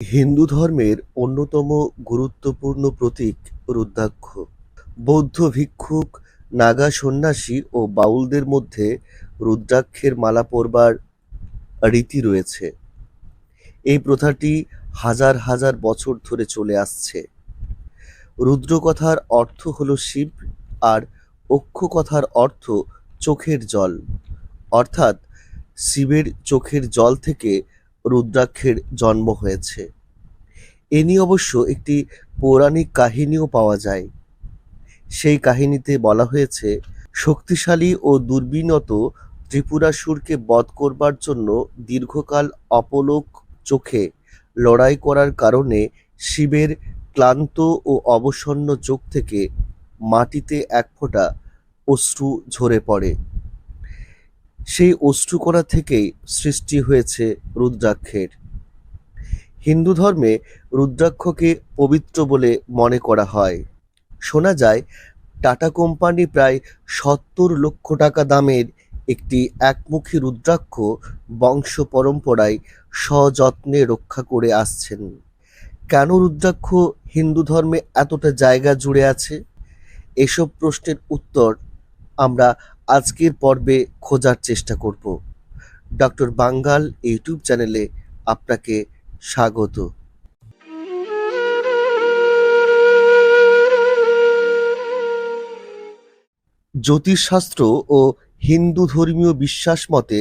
হিন্দু ধর্মের অন্যতম গুরুত্বপূর্ণ প্রতীক রুদ্রাক্ষ। বৌদ্ধ ভিক্ষুক, নাগা সন্ন্যাসী ও বাউলদের মধ্যে রুদ্রাক্ষের মালা পরবার রীতি রয়েছে। এই প্রথাটি হাজার হাজার বছর ধরে চলে আসছে। রুদ্র কথার অর্থ হল শিব আর অক্ষ কথার অর্থ চোখের জল। অর্থাৎ শিবের চোখের জল থেকে রুদ্রাক্ষের জন্ম হয়েছে। এ নিয়ে অবশ্য একটি পৌরাণিক কাহিনীও পাওয়া যায়। সেই কাহিনীতে বলা হয়েছে, শক্তিশালী ও দুর্বিনত ত্রিপুরাসুরকে বধ করবার জন্য দীর্ঘকাল অপলোক চোখে লড়াই করার কারণে শিবের ক্লান্ত ও অবসন্ন চোখ থেকে মাটিতে এক ফোঁটা অশ্রু ঝরে পড়ে। সেই অশ্রুকণা থেকেই সৃষ্টি হয়েছে রুদ্রাক্ষের। হিন্দু ধর্মে রুদ্রাক্ষকে পবিত্র বলে মনে করা হয়। শোনা যায়, টাটা কোম্পানি প্রায় সত্তর লক্ষ টাকা দামের একটি একমুখী রুদ্রাক্ষ বংশ পরম্পরায় সযত্নে রক্ষা করে আসছেন। কেন রুদ্রাক্ষ হিন্দু ধর্মে এতটা জায়গা জুড়ে আছে? এসব প্রশ্নের উত্তর আমরা আজকের পর্বে খোঁজার চেষ্টা করব। ডক্টর বাঙ্গাল ইউটিউব চ্যানেলে আপনাকে স্বাগত। জ্যোতিষশাস্ত্র ও হিন্দু ধর্মীয় বিশ্বাস মতে,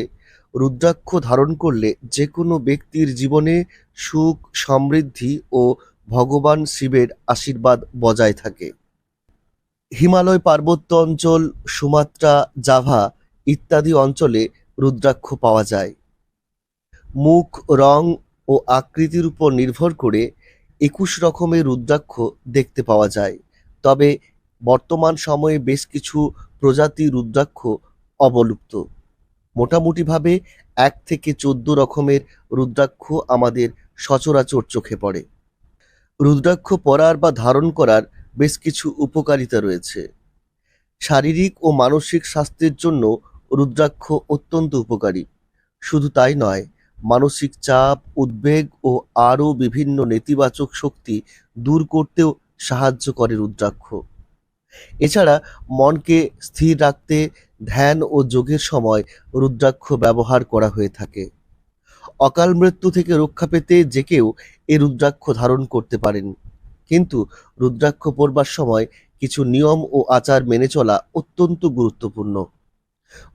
রুদ্রাক্ষ ধারণ করলে যে কোনো ব্যক্তির জীবনে সুখ, সমৃদ্ধি ও ভগবান শিবের আশীর্বাদ বজায় থাকে। হিমালয় পার্বত্য অঞ্চল, সুমাত্রা, জাভা ইত্যাদি অঞ্চলে রুদ্রাক্ষ পাওয়া যায়। মুখ, রং ও আকৃতির উপর নির্ভর করে একুশ রকমের রুদ্রাক্ষ দেখতে পাওয়া যায়। তবে বর্তমান সময়ে বেশ কিছু প্রজাতি রুদ্রাক্ষ অবলুপ্ত। মোটামুটিভাবে এক থেকে চোদ্দ রকমের রুদ্রাক্ষ আমাদের সচরাচর চোখে পড়ে। রুদ্রাক্ষ পরার বা ধারণ করার বেশ কিছু উপকারিতা রয়েছে। শারীরিক ও মানসিক স্বাস্থ্যের জন্য রুদ্রাক্ষ অত্যন্ত উপকারী। শুধু তাই নয়, মানসিক চাপ, উদ্বেগ ও আরও বিভিন্ন নেতিবাচক শক্তি দূর করতেও সাহায্য করে রুদ্রাক্ষ। এছাড়া মনকে স্থির রাখতে ধ্যান ও যোগের সময় রুদ্রাক্ষ ব্যবহার করা হয়ে থাকে। অকাল মৃত্যু থেকে রক্ষা পেতে যে কেউ এ রুদ্রাক্ষ ধারণ করতে পারেন। কিন্তু রুদ্রাক্ষ পরবার সময় কিছু নিয়ম ও আচার মেনে চলা অত্যন্ত গুরুত্বপূর্ণ।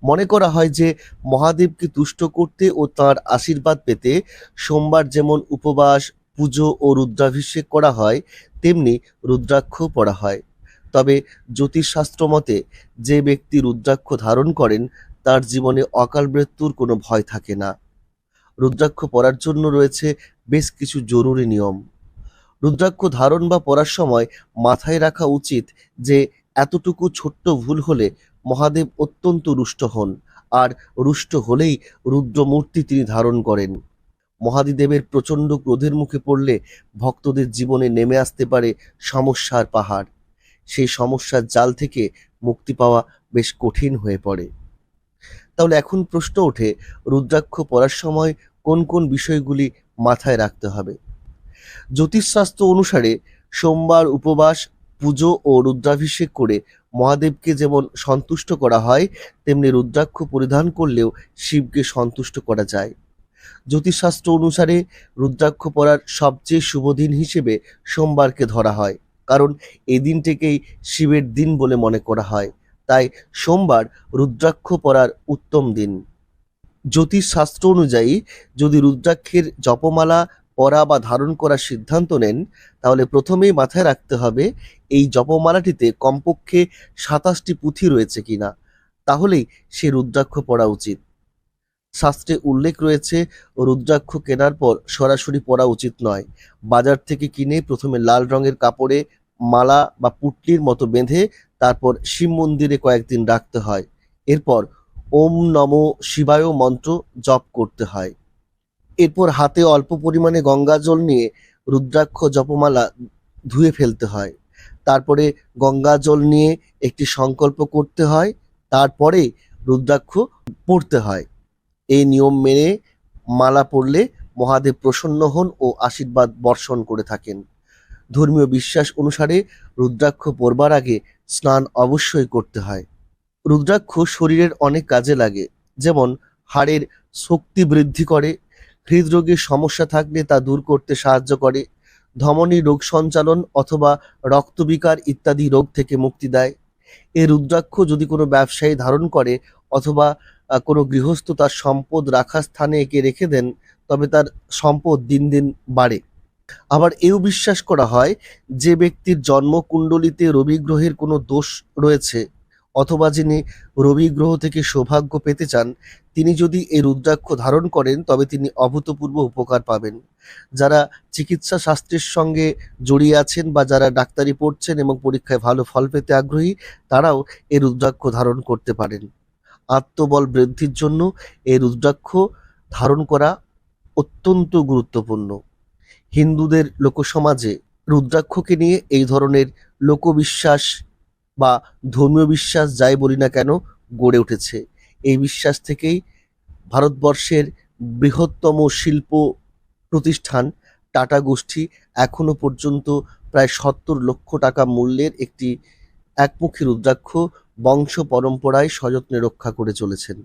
মনে করা হয় যে, মহাদেবকে তুষ্ট করতে ও তার আশীর্বাদ পেতে সোমবার যেমন উপবাস, পুজো ও রুদ্রাভিষেক করা হয়, তেমনি রুদ্রাক্ষ পড়া হয়। তবে জ্যোতিষশাস্ত্র মতে, যে ব্যক্তি রুদ্রাক্ষ ধারণ করেন, তার জীবনে অকাল মৃত্যুর কোনো ভয় থাকে না। রুদ্রাক্ষ পরার জন্য রয়েছে বেশ কিছু জরুরি নিয়ম। রুদ্রাক্ষ ধারণ বা পরার সময় মাথায় রাখা উচিত যে এতটুকু ছোট্ট ভুল হলে মহাদেব অত্যন্ত রুষ্ট হন। আর রুষ্ট হলেই রুদ্রমূর্তি তিনি ধারণ করেন। মহাদিদেবের প্রচণ্ড ক্রোধের মুখে পড়লে ভক্তদের জীবনে নেমে আসতে পারে সমস্যার পাহাড়। সেই সমস্যার জাল থেকে মুক্তি পাওয়া বেশ কঠিন হয়ে পড়ে। তাহলে এখন প্রশ্ন ওঠে, রুদ্রাক্ষ পড়ার সময় কোন কোন বিষয়গুলি মাথায় রাখতে হবে? জ্যোতিষশাস্ত্র অনুসারে সোমবার উপবাস, পুজো ও রুদ্রাভিষেক করে মহাদেবকে যেমন সন্তুষ্ট করা হয়, তেমনি রুদ্রাক্ষ পরিধান করলেও শিবকে সন্তুষ্ট করা যায়। জ্যোতিষশাস্ত্র অনুসারে রুদ্রাক্ষ পরার সবচেয়ে শুভ দিন হিসেবে সোমবারকে ধরা হয়, কারণ এই দিনটিকেই শিবের দিন বলে মনে করা হয়। তাই সোমবার রুদ্রাক্ষ পরার উত্তম দিন। জ্যোতিষশাস্ত্র অনুযায়ী যদি রুদ্রাক্ষের জপমালা পরা বা ধারণ করার সিদ্ধান্ত নেন, তাহলে প্রথমেই মাথায় রাখতে হবে এই জপমালাটিতে কমপক্ষে সাতাশটি পুঁথি রয়েছে কিনা। তাহলেই সে রুদ্রাক্ষ পড়া উচিত। শাস্ত্রে উল্লেখ রয়েছে, রুদ্রাক্ষ কেনার পর সরাসরি পরা উচিত নয়। বাজার থেকে কিনে প্রথমে লাল রঙের কাপড়ে মালা বা পুটলির মতো বেঁধে তারপর শিব মন্দিরে কয়েকদিন রাখতে হয়। এরপর ওম নম শিবায় মন্ত্র জপ করতে হয়। এরপর হাতে অল্প পরিমাণে গঙ্গা জল নিয়ে রুদ্রাক্ষ জপমালা ধুয়ে ফেলতে হয়। তারপরে গঙ্গা জল নিয়ে একটি সংকল্প করতে হয়। তারপরে রুদ্রাক্ষ পড়তে হয়। এই নিয়ম মেনে মালা পড়লে মহাদেব প্রসন্ন হন ও আশীর্বাদ বর্ষণ করে থাকেন। ধর্মীয় বিশ্বাস অনুসারে রুদ্রাক্ষ পরবার আগে স্নান অবশ্যই করতে হয়। রুদ্রাক্ষ শরীরের অনেক কাজে লাগে, যেমন হাড়ের শক্তি বৃদ্ধি করে হৃদরোগের সমস্যা থাকলে তা দূর করতে সাহায্য করে। ধমনী রোগ সঞ্চালন অথবা রক্তবিকার ইত্যাদি রোগ থেকে মুক্তি দেয়। এই রুদ্রাক্ষ যদি কোনো ব্যবসায়ী ধারণ করে অথবা কোনো গৃহস্থ তার সম্পদ রাখার স্থানে একে রেখে দেন, তবে তার সম্পদ দিন দিন বাড়ে। আবার এও বিশ্বাস করা হয়, যে ব্যক্তির জন্মকুণ্ডলিতে রবি গ্রহের কোনো দোষ রয়েছে অথবা যিনি রবি গ্রহ থেকে সৌভাগ্য পেতে চান, তিনি যদি এই রুদ্রাক্ষ ধারণ করেন, তবে তিনি অভূতপূর্ব উপকার পাবেন। যারা চিকিৎসা শাস্ত্রের সঙ্গে জড়িয়ে আছেন বা যারা ডাক্তারি পড়ছেন এবং পরীক্ষায় ভালো ফল পেতে আগ্রহী, তারাও এই রুদ্রাক্ষ ধারণ করতে পারেন। আত্মবল বৃদ্ধির জন্য এই রুদ্রাক্ষ ধারণ করা অত্যন্ত গুরুত্বপূর্ণ। হিন্দুদের লোকসমাজে রুদ্রাক্ষকে নিয়ে এই ধরনের লোকবিশ্বাস বা ধর্মীয় বিশ্বাস যাই বলি না কেন গড়ে উঠেছে। এই বিশ্বাস থেকেই ভারতবর্ষের বৃহত্তম শিল্প প্রতিষ্ঠান টাটা গোষ্ঠী এখনও পর্যন্ত প্রায় সত্তর লক্ষ টাকা মূল্যের একটি একমুখী রুদ্রাক্ষ বংশ পরম্পরায় সযত্নে রক্ষা করে চলেছেন।